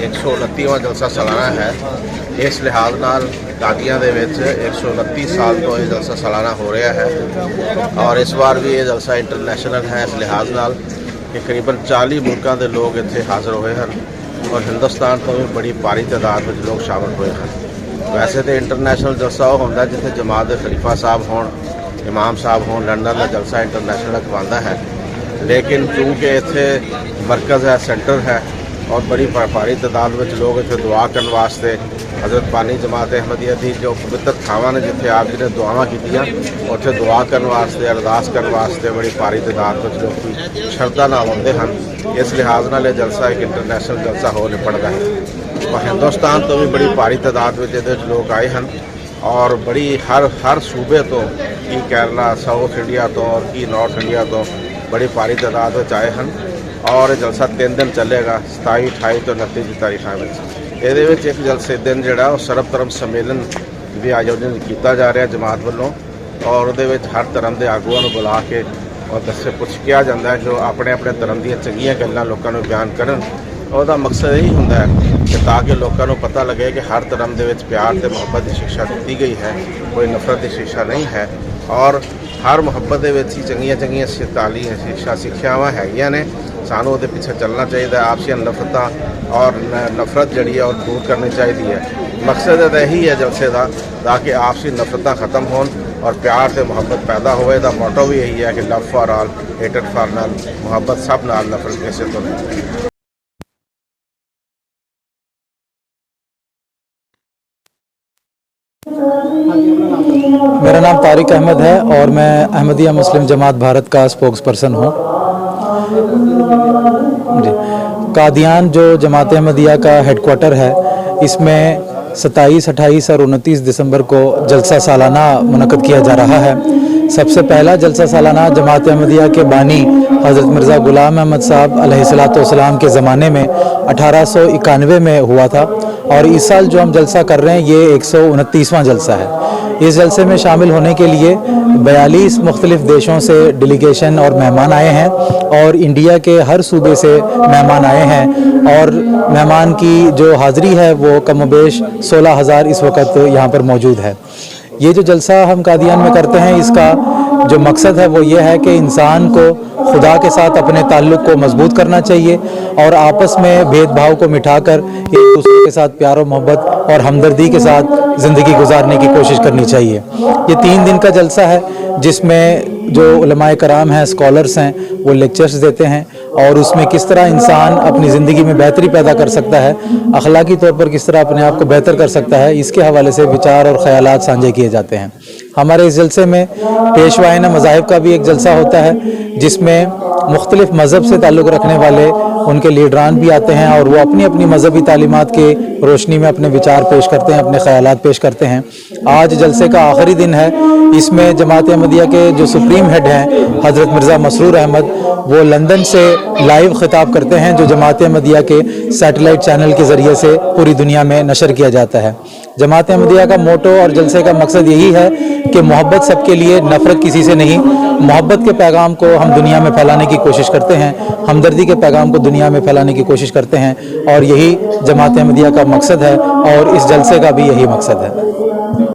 129ਵਾਂ ਜਲਸਾ ਸਾਲਾਨਾ ਹੈ। ਇਸ ਲਿਹਾਜ਼ ਨਾਲ ਕਾਦੀਆਂ ਦੇ ਵਿੱਚ 129 ਸਾਲ ਤੋਂ ਇਹ ਜਲਸਾ ਸਾਲਾਨਾ ਹੋ ਰਿਹਾ ਹੈ ਔਰ ਇਸ ਵਾਰ ਵੀ ਇਹ ਜਲਸਾ ਇੰਟਰਨੈਸ਼ਨਲ ਹੈ। ਇਸ ਲਿਹਾਜ਼ ਨਾਲ ਕਿ ਕਰੀਬਨ 40 ਮੁਲਕਾਂ ਦੇ ਲੋਕ ਇੱਥੇ ਹਾਜ਼ਰ ਹੋਏ ਹਨ ਔਰ ਹਿੰਦੁਸਤਾਨ ਤੋਂ ਵੀ ਬੜੀ ਭਾਰੀ ਤਾਦਾਦ ਵਿੱਚ ਲੋਕ ਸ਼ਾਮਲ ਹੋਏ ਹਨ। ਵੈਸੇ ਤੇ ਇੰਟਰਨੈਸ਼ਨਲ ਜਲਸਾ ਉਹ ਹੁੰਦਾ ਜਿੱਥੇ ਜਮਾਤ ਦੇ ਖਲੀਫਾ ਸਾਹਿਬ ਹੋਣ, ਇਮਾਮ ਸਾਹਿਬ ਹੋਣ, ਲੰਡਨ ਦਾ ਜਲਸਾ ਇੰਟਰਨੈਸ਼ਨਲ ਅਖਵਾਉਂਦਾ ਹੈ। ਲੇਕਿਨ ਕਿਉਂਕਿ ਇੱਥੇ ਮਰਕਜ਼ ਹੈ, ਸੈਂਟਰ ਹੈ ਔਰ ਬੜੀ ਭਾ- ਭਾਰੀ ਤਾਦਾਦ ਵਿੱਚ ਲੋਕ ਇੱਥੇ ਦੁਆ ਕਰਨ ਵਾਸਤੇ ਹਜ਼ਰਤ ਪਾਨੀ ਜਮਾਤ ਅਹਿਮਦੀਆ ਦੀ ਜੋ ਪਵਿੱਤਰ ਥਾਵਾਂ ਨੇ ਜਿੱਥੇ ਆਪ ਜੀ ਨੇ ਦੁਆਵਾਂ ਕੀਤੀਆਂ, ਉੱਥੇ ਦੁਆ ਕਰਨ ਵਾਸਤੇ, ਅਰਦਾਸ ਕਰਨ ਵਾਸਤੇ ਬੜੀ ਭਾਰੀ ਤਾਦਾਦ ਵਿੱਚ ਲੋਕ ਸ਼ਰਧਾ ਨਾਲ ਆਉਂਦੇ ਹਨ। ਇਸ ਲਿਹਾਜ਼ ਨਾਲ ਇਹ ਜਲਸਾ ਇੱਕ ਇੰਟਰਨੈਸ਼ਨਲ ਜਲਸਾ ਹੋ ਨਿਪੜਦਾ ਹੈ। ਔਰ ਹਿੰਦੁਸਤਾਨ ਤੋਂ ਵੀ ਬੜੀ ਭਾਰੀ ਤਾਦਾਦ ਵਿੱਚ ਇਹਦੇ ਵਿੱਚ ਲੋਕ ਆਏ ਹਨ ਔਰ ਬੜੀ ਹਰ ਹਰ ਸੂਬੇ ਤੋਂ ਕੀ ਕੇਰਲਾ, ਸਾਊਥ ਇੰਡੀਆ ਤੋਂ ਔਰ ਕੀ ਨਾਰਥ ਇੰਡੀਆ ਤੋਂ ਬੜੀ ਭਾਰੀ ਤਾਦਾਦ ਵਿੱਚ ਆਏ ਹਨ। ਔਰ ਇਹ ਜਲਸਾ ਤਿੰਨ ਦਿਨ ਚੱਲੇਗਾ 27 28 ਤੋਂ 29 ਦੀ ਤਾਰੀਖਾਂ ਵਿੱਚ। ਇਹਦੇ ਵਿੱਚ ਇੱਕ ਜਲਸੇ ਦਿਨ ਜਿਹੜਾ, ਉਹ ਸਰਬ ਧਰਮ ਸੰਮੇਲਨ ਵੀ ਆਯੋਜਨ ਕੀਤਾ ਜਾ ਰਿਹਾ ਜਮਾਤ ਵੱਲੋਂ ਔਰ ਉਹਦੇ ਵਿੱਚ ਹਰ ਧਰਮ ਦੇ ਆਗੂਆਂ ਨੂੰ ਬੁਲਾ ਕੇ ਔਰ ਦੱਸੇ ਪੁੱਛ ਕਿਹਾ ਜਾਂਦਾ ਹੈ ਕਿ ਆਪਣੇ ਆਪਣੇ ਧਰਮ ਦੀਆਂ ਚੰਗੀਆਂ ਗੱਲਾਂ ਲੋਕਾਂ ਨੂੰ ਬਿਆਨ ਕਰਨ। ਉਹਦਾ ਮਕਸਦ ਇਹੀ ਹੁੰਦਾ ਹੈ ਕਿ ਤਾਂ ਕਿ ਲੋਕਾਂ ਨੂੰ ਪਤਾ ਲੱਗੇ ਕਿ ਹਰ ਧਰਮ ਦੇ ਵਿੱਚ ਪਿਆਰ ਤੇ ਮੁਹੱਬਤ ਦੀ ਸਿੱਖਿਆ ਦਿੱਤੀ ਗਈ ਹੈ, ਕੋਈ ਨਫ਼ਰਤ ਦੀ ਸਿੱਖਿਆ ਨਹੀਂ ਹੈ ਔਰ ਹਰ ਮੁਹੱਬਤ ਦੇ ਵਿੱਚ ਹੀ ਚੰਗੀਆਂ ਚੰਗੀਆਂ ਸਿਤਾਲੀਆਂ ਸਿੱਖਿਆ ਸਿੱਖਿਆਵਾਂ ਹੈਗੀਆਂ ਨੇ। ਸਾਨੂੰ ਉਹਦੇ ਪਿੱਛੇ ਚੱਲਣਾ ਚਾਹੀਦਾ ਹੈ ਆਪਸੀ ਨਫ਼ਰਤਾਂ ਔਰ ਨ- ਨਫ਼ਰਤ ਜਿਹੜੀ ਹੈ ਉਹ ਦੂਰ ਕਰਨੀ ਚਾਹੀਦੀ ਹੈ ਮਕਸਦ ਤਾਂ ਇਹੀ ਹੈ ਜਲਸੇ ਦਾ ਤਾਂ ਕਿ ਆਪਸੀ ਨਫ਼ਰਤਾਂ ਖਤਮ ਹੋਣ ਔਰ ਪਿਆਰ ਤੇ ਮੁਹੱਬਤ ਪੈਦਾ ਹੋਵੇ ਦਾ ਮੋਟੋ ਵੀ ਇਹੀ ਹੈ ਕਿ love for all hated for none ਮੁਹੱਬਤ ਸਭ ਨਾਲ ਨਫ਼ਰਤ ਕਿਸੇ ਤੋਂ ਨਹੀਂ मेरा नाम तारिक अहमद है और मैं अहमदिया मुस्लिम जमात भारत का स्पोक्स पर्सन हूँ جی۔ قادیان جو جماعت احمدیہ کا ہیڈ کوارٹر ہے، اس میں ستائیس، اٹھائیس اور انتیس دسمبر کو جلسہ سالانہ منعقد کیا جا رہا ہے۔ سب سے پہلا جلسہ سالانہ جماعت احمدیہ کے بانی حضرت مرزا غلام احمد صاحب علیہ السلاۃ والسلام کے زمانے میں اٹھارہ سو اکانوے میں ہوا تھا۔ اور اس سال جو ہم جلسہ کر رہے ہیں، یہ ایک سو انتیسواں جلسہ ہے۔ اس جلسے میں شامل ہونے کے لیے بیالیس مختلف دیشوں سے ڈیلیگیشن اور مہمان آئے ہیں اور انڈیا کے ہر صوبے سے مہمان آئے ہیں اور مہمان کی جو حاضری ہے وہ کم و بیش سولہ ہزار اس وقت یہاں پر موجود ہے۔ یہ جو جلسہ ہم قادیان میں کرتے ہیں اس کا جو مقصد ہے وہ یہ ہے کہ انسان کو خدا کے ساتھ اپنے تعلق کو مضبوط کرنا چاہیے اور آپس میں بھید بھاؤ کو مٹھا کر ایک دوسرے کے ساتھ پیار و محبت اور ہمدردی کے ساتھ زندگی گزارنے کی کوشش کرنی چاہیے۔ یہ تین دن کا جلسہ ہے جس میں جو علماء کرام ہیں اسکالرس ہیں، وہ لیکچرز دیتے ہیں۔ اور اس میں کس طرح انسان اپنی زندگی میں بہتری پیدا کر سکتا ہے، اخلاقی طور پر کس طرح اپنے آپ کو بہتر کر سکتا ہے، اس کے حوالے سے وچار اور خیالات سانجے کیے جاتے ہیں۔ ہمارے اس جلسے میں پیشوائنہ مذاہب کا بھی ایک جلسہ ہوتا ہے، جس میں مختلف مذہب سے تعلق رکھنے والے ان کے لیڈران بھی آتے ہیں اور وہ اپنی اپنی مذہبی تعلیمات کے روشنی میں اپنے وچار پیش کرتے ہیں، اپنے خیالات پیش کرتے ہیں۔ آج جلسے کا آخری دن ہے، اس میں جماعت احمدیہ کے جو سپریم ہیڈ ہیں، حضرت مرزا مسرور احمد، وہ لندن سے لائیو خطاب کرتے ہیں جو جماعت احمدیہ کے سیٹلائٹ چینل کے ذریعے سے پوری دنیا میں نشر کیا جاتا ہے۔ جماعت احمدیہ کا موٹو اور جلسے کا مقصد یہی ہے کہ محبت سب کے لیے نفرت کسی سے نہیں، محبت کے پیغام کو ہم دنیا میں پھیلانے کی کوشش کرتے ہیں، ہمدردی کے پیغام کو دنیا میں پھیلانے کی کوشش کرتے ہیں اور یہی جماعت احمدیہ کا مقصد ہے اور اس جلسے کا بھی یہی مقصد ہے۔